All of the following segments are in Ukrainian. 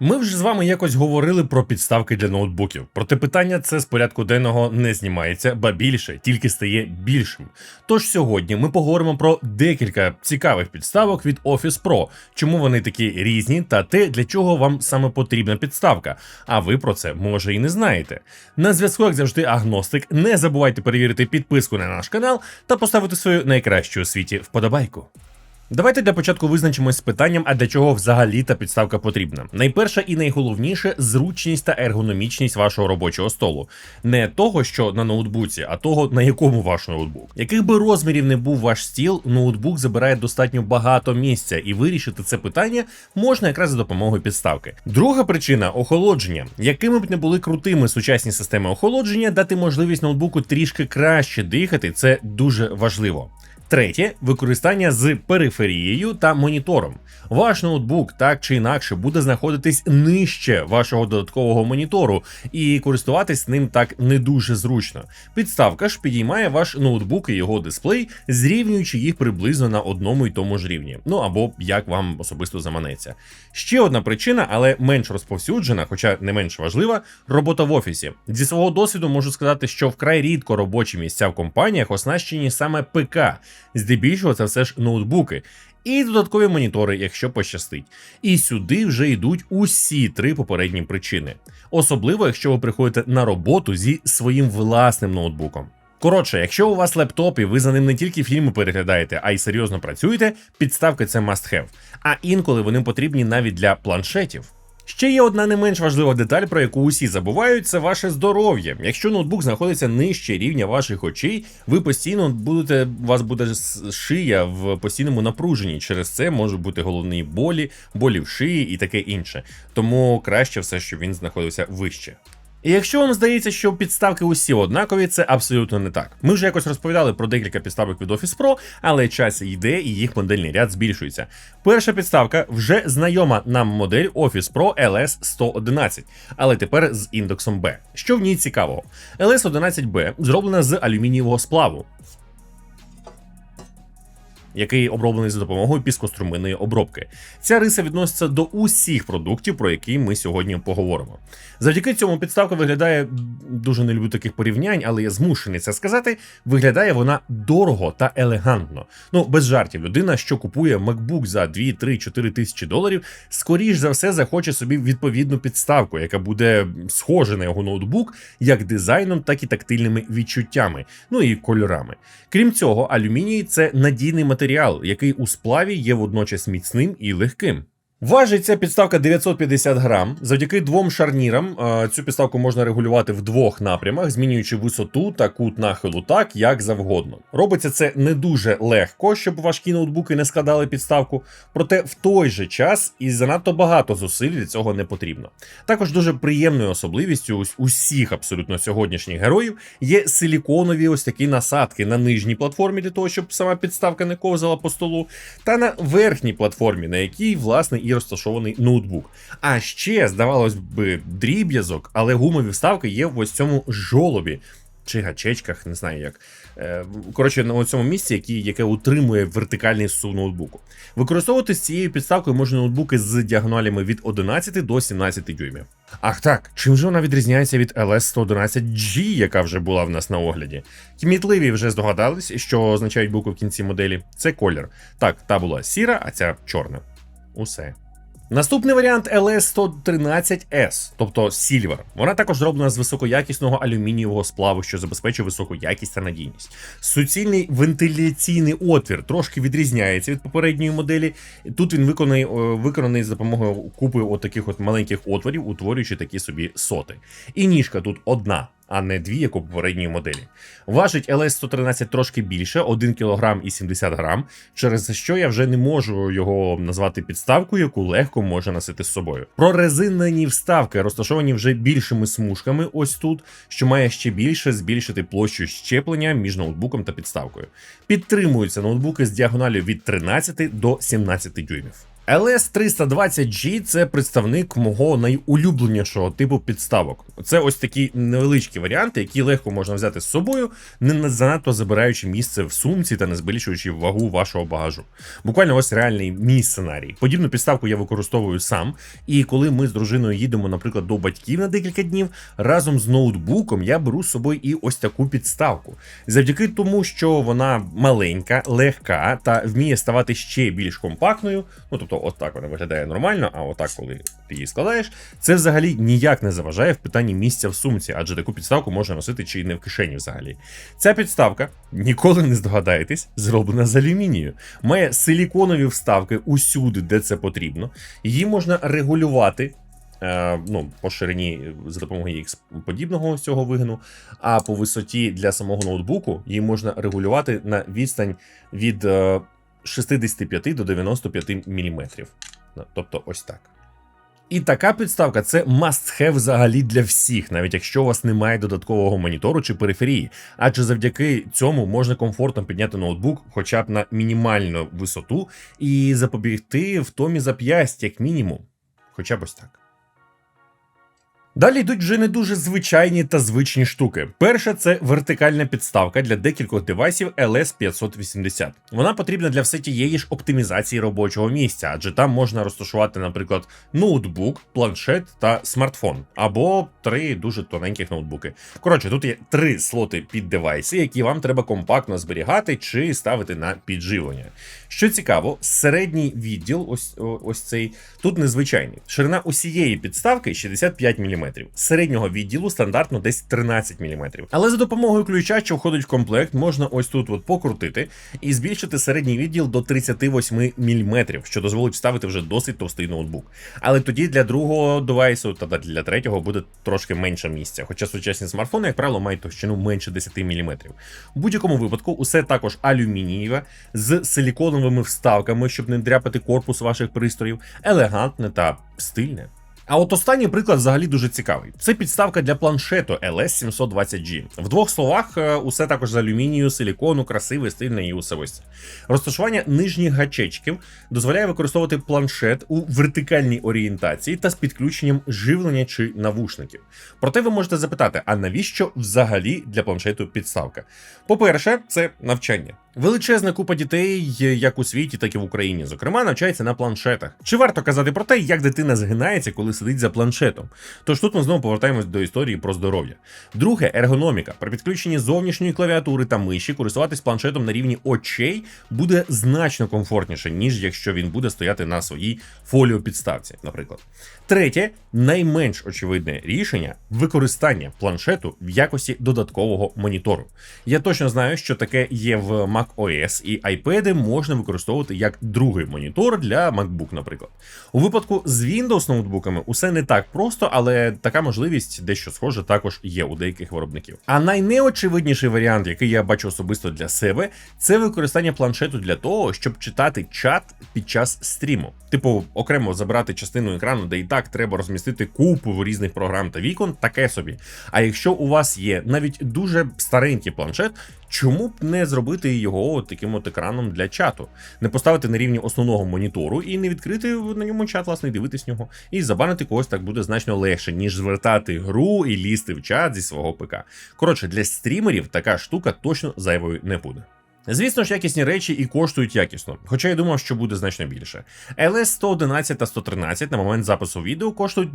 Ми вже з вами якось говорили про підставки для ноутбуків. Проте питання це з порядку денного не знімається, ба більше, тільки стає більшим. Тож сьогодні ми поговоримо про декілька цікавих підставок від Office Pro, чому вони такі різні, та те, для чого вам саме потрібна підставка. А ви про це може і не знаєте. На зв'язку, як завжди, агностик. Не забувайте перевірити підписку на наш канал та поставити свою найкращу у світі вподобайку. Давайте для початку визначимось з питанням, а для чого взагалі та підставка потрібна. Найперше і найголовніше зручність та ергономічність вашого робочого столу. Не того, що на ноутбуці, а того, на якому ваш ноутбук. Яких би розмірів не був ваш стіл, ноутбук забирає достатньо багато місця, і вирішити це питання можна якраз за допомогою підставки. Друга причина охолодження. Якими б не були крутими сучасні системи охолодження, дати можливість ноутбуку трішки краще дихати це дуже важливо. Третє використання з периферією та монітором. Ваш ноутбук так чи інакше буде знаходитись нижче вашого додаткового монітору, і користуватись ним так не дуже зручно. Підставка ж підіймає ваш ноутбук і його дисплей, зрівнюючи їх приблизно на одному й тому ж рівні. Ну або як вам особисто заманеться. Ще одна причина, але менш розповсюджена, хоча не менш важлива, робота в офісі. Зі свого досвіду можу сказати, що вкрай рідко робочі місця в компаніях оснащені саме ПК. Здебільшого це все ж ноутбуки. І додаткові монітори, якщо пощастить. І сюди вже йдуть усі три попередні причини. Особливо, якщо ви приходите на роботу зі своїм власним ноутбуком. Коротше, якщо у вас лептоп і ви за ним не тільки фільми переглядаєте, а й серйозно працюєте, підставки це must have. А інколи вони потрібні навіть для планшетів. Ще є одна не менш важлива деталь, про яку усі забувають, це ваше здоров'я. Якщо ноутбук знаходиться нижче рівня ваших очей, ви постійно будете, у вас буде шия в постійному напруженні. Через це можуть бути головні болі, болі в шиї і таке інше. Тому краще все, щоб він знаходився вище. І якщо вам здається, що підставки усі однакові, це абсолютно не так. Ми вже якось розповідали про декілька підставок від Office Pro, але час йде і їх модельний ряд збільшується. Перша підставка вже знайома нам модель Office Pro LS 111, але тепер з індексом B. Що в ній цікавого? LS 11B зроблена з алюмінієвого сплаву. Який оброблений за допомогою піскоструминної обробки. Ця риса відноситься до усіх продуктів, про які ми сьогодні поговоримо. Завдяки цьому підставка виглядає дуже не люблю таких порівнянь, але я змушений це сказати. Виглядає вона дорого та елегантно. Ну без жартів, людина, що купує MacBook за 2, 3, 4 тисячі доларів, скоріш за все захоче собі відповідну підставку, яка буде схожа на його ноутбук як дизайном, так і тактильними відчуттями, ну і кольорами. Крім цього, алюміній це надійний матеріал, який у сплаві є водночас міцним і легким. Важить ця підставка 950 грам. Завдяки двом шарнірам е, цю підставку можна регулювати в двох напрямах, змінюючи висоту та кут нахилу так, як завгодно. Робиться це не дуже легко, щоб важкі ноутбуки не складали підставку, проте в той же час і занадто багато зусиль для цього не потрібно. Також дуже приємною особливістю ус- усіх абсолютно сьогоднішніх героїв є силіконові ось такі насадки на нижній платформі для того, щоб сама підставка не ковзала по столу, та на верхній платформі, на якій власне і розташований ноутбук. А ще, здавалось би, дріб'язок, але гумові вставки є в ось цьому жолобі. Чи гачечках, не знаю як. Е, Коротше, на цьому місці, які, яке утримує вертикальний сув ноутбуку. Використовувати з цією підставкою можна ноутбуки з діагоналями від 11 до 17 дюймів. Ах так, чим же вона відрізняється від LS111G, яка вже була в нас на огляді? Кмітливі вже здогадались, що означають букви в кінці моделі. Це колір. Так, та була сіра, а ця чорна. Усе. Наступний варіант LS113S, тобто Silver. Вона також зроблена з високоякісного алюмінієвого сплаву, що забезпечує високу якість та надійність. Суцільний вентиляційний отвір трошки відрізняється від попередньої моделі. Тут він виконаний, е, виконаний за допомогою купи от таких от маленьких отворів, утворюючи такі собі соти. І ніжка тут одна. А не дві, як у попередньої моделі. Важить LS113 трошки більше, 1 кг і 70 грам, через що я вже не можу його назвати підставкою, яку легко можна носити з собою. Прорезинені вставки розташовані вже більшими смужками, ось тут, що має ще більше збільшити площу щеплення між ноутбуком та підставкою. Підтримуються ноутбуки з діагоналю від 13 до 17 дюймів. LS320G це представник мого найулюбленішого типу підставок. Це ось такі невеличкі варіанти, які легко можна взяти з собою, не занадто забираючи місце в сумці та не збільшуючи вагу вашого багажу. Буквально ось реальний мій сценарій. Подібну підставку я використовую сам. І коли ми з дружиною їдемо, наприклад, до батьків на декілька днів, разом з ноутбуком я беру з собою і ось таку підставку. Завдяки тому, що вона маленька, легка та вміє ставати ще більш компактною. Ну тобто, от так вона виглядає нормально, а отак, коли ти її складаєш, це взагалі ніяк не заважає в питанні місця в сумці, адже таку підставку можна носити чи не в кишені взагалі. Ця підставка, ніколи не здогадаєтесь, зроблена з алюмінію. Має силіконові вставки усюди, де це потрібно. Її можна регулювати. Е, ну, по ширині за допомогою X подібного цього вигину, а по висоті для самого ноутбуку її можна регулювати на відстань від е, 65 до 95 мм. Тобто ось так. І така підставка це must-have взагалі для всіх, навіть якщо у вас немає додаткового монітору чи периферії. Адже завдяки цьому можна комфортно підняти ноутбук хоча б на мінімальну висоту і запобігти втомі зап'ясть, як мінімум. Хоча б ось так. Далі йдуть вже не дуже звичайні та звичні штуки. Перша це вертикальна підставка для декількох девайсів LS580. Вона потрібна для все тієї ж оптимізації робочого місця, адже там можна розташувати, наприклад, ноутбук, планшет та смартфон, або три дуже тоненьких ноутбуки. Коротше, тут є три слоти під девайси, які вам треба компактно зберігати чи ставити на підживлення. Що цікаво, середній відділ, ось ось цей, тут незвичайний. Ширина усієї підставки 65 мм. Середнього відділу стандартно десь 13 мм. Але за допомогою ключа, що входить в комплект, можна ось тут от покрутити і збільшити середній відділ до 38 мм, що дозволить вставити вже досить товстий ноутбук. Але тоді для другого девайсу та для третього буде трошки менше місця. Хоча сучасні смартфони, як правило, мають товщину менше 10 мм. У будь-якому випадку, усе також алюмінієве з силіконовими вставками, щоб не дряпати корпус ваших пристроїв, елегантне та стильне. А от останній приклад взагалі дуже цікавий. Це підставка для планшету LS720G. В двох словах, е, усе також з алюмінію, силікону, красиве, стильне і усе ось. Розташування нижніх гачечків дозволяє використовувати планшет у вертикальній орієнтації та з підключенням живлення чи навушників. Проте ви можете запитати, а навіщо взагалі для планшету підставка? По-перше, це навчання. Величезна купа дітей, як у світі, так і в Україні, зокрема, навчається на планшетах. Чи варто казати про те, як дитина згинається, коли сидить за планшетом? Тож тут ми знову повертаємось до історії про здоров'я. Друге, ергономіка. При підключенні зовнішньої клавіатури та миші користуватись планшетом на рівні очей буде значно комфортніше, ніж якщо він буде стояти на своїй фоліопідставці, наприклад. Третє, найменш очевидне рішення використання планшету в якості додаткового монітору. Я точно знаю, що таке є в Mac OS і iPad можна використовувати як другий монітор для MacBook, наприклад. У випадку з Windows ноутбуками усе не так просто, але така можливість дещо схоже також є у деяких виробників. А найнеочевидніший варіант, який я бачу особисто для себе, це використання планшету для того, щоб читати чат під час стріму. Типу, окремо забрати частину екрану, де і так треба розмістити купу різних програм та вікон, таке собі. А якщо у вас є навіть дуже старенький планшет, чому б не зробити його таким от екраном для чату, не поставити на рівні основного монітору і не відкрити на ньому чат, власне, і дивитись нього, і забанити когось так буде значно легше, ніж звертати гру і лізти в чат зі свого ПК. Коротше, для стрімерів така штука точно зайвою не буде. Звісно ж, якісні речі і коштують якісно, хоча я думав, що буде значно більше. LS 111 та 113 на момент запису відео коштують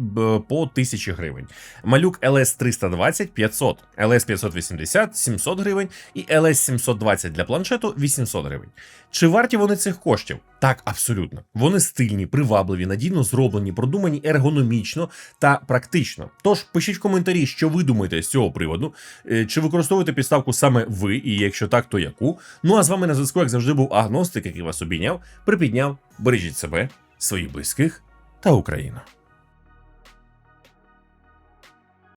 по 1000 гривень. Малюк LS 320 500, LS 580 700 гривень і LS 720 для планшету 800 гривень. Чи варті вони цих коштів? Так, абсолютно. Вони стильні, привабливі, надійно зроблені, продумані ергономічно та практично. Тож пишіть в коментарі, що ви думаєте з цього приводу, е, чи використовуєте підставку саме ви, і якщо так, то яку. Ну а з вами на зв'язку, як завжди, був агностик, який вас обійняв, припідняв. Бережіть себе, своїх близьких та Україну.